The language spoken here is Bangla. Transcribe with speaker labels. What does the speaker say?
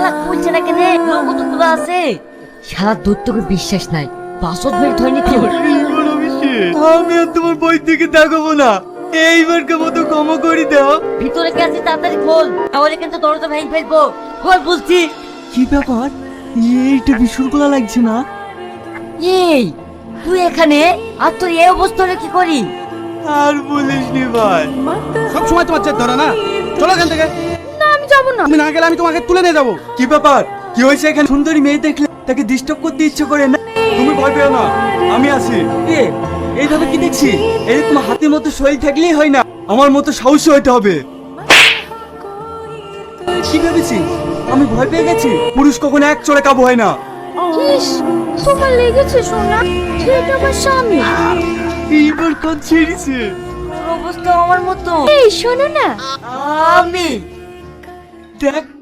Speaker 1: শালা খুলছে না কেনে লোক তো খোলা আছে শালা দূর তোকে বিশ্বাস নাই। পাসওয়ার্ড মেরে ধরে নিতে
Speaker 2: আমি আর তোমার বই থেকে দেখাবো না। এইবারকে মতো ক্ষমা করে দাও।
Speaker 1: ভিতরে কে আছে তাড়াতাড়ি খোল। তাহলে কিন্তু দরজা ভেঙে ফেলব। খোল বলছি।
Speaker 2: কি ব্যাপার? এইটা বিশুরগুলা লাগছে না?
Speaker 1: এই তুই এখানে? আর তোর এই অবস্থা হলে কি করি?
Speaker 2: আর বলিস নি ভাই।
Speaker 3: সব সময় তোমার ধরে না। চলো এখান থেকে।
Speaker 1: যাব না।
Speaker 3: তুমি না গেলে আমি তোমাকে তুলে নিয়ে যাব।
Speaker 2: কি ব্যাপার? কি হয়েছে এখানে? সুন্দরী মেয়ে দেখলে তাকে ডিস্টার্ব করতে ইচ্ছে করে না? তুমি ভয় পেও না। আমি আছি। এ এইভাবে কি দেখছি? এরকম হাতের মতো শরীর থাকলেই হয় না। আমার মতো সাহসী হইতে হবে। কি ভেবেছিস আমি ভয় পেয়ে গেছি। পুরুষ কখনো এক চড়ে কাবু হয় না।
Speaker 4: ইস তোমার লেগেছে সোনা। এটা আমার স্বামী।
Speaker 2: এইবার কাজ ছেড়েছে?
Speaker 1: অবস্থা আমার মতো।
Speaker 4: এই শোনো না।
Speaker 1: আমি
Speaker 2: deck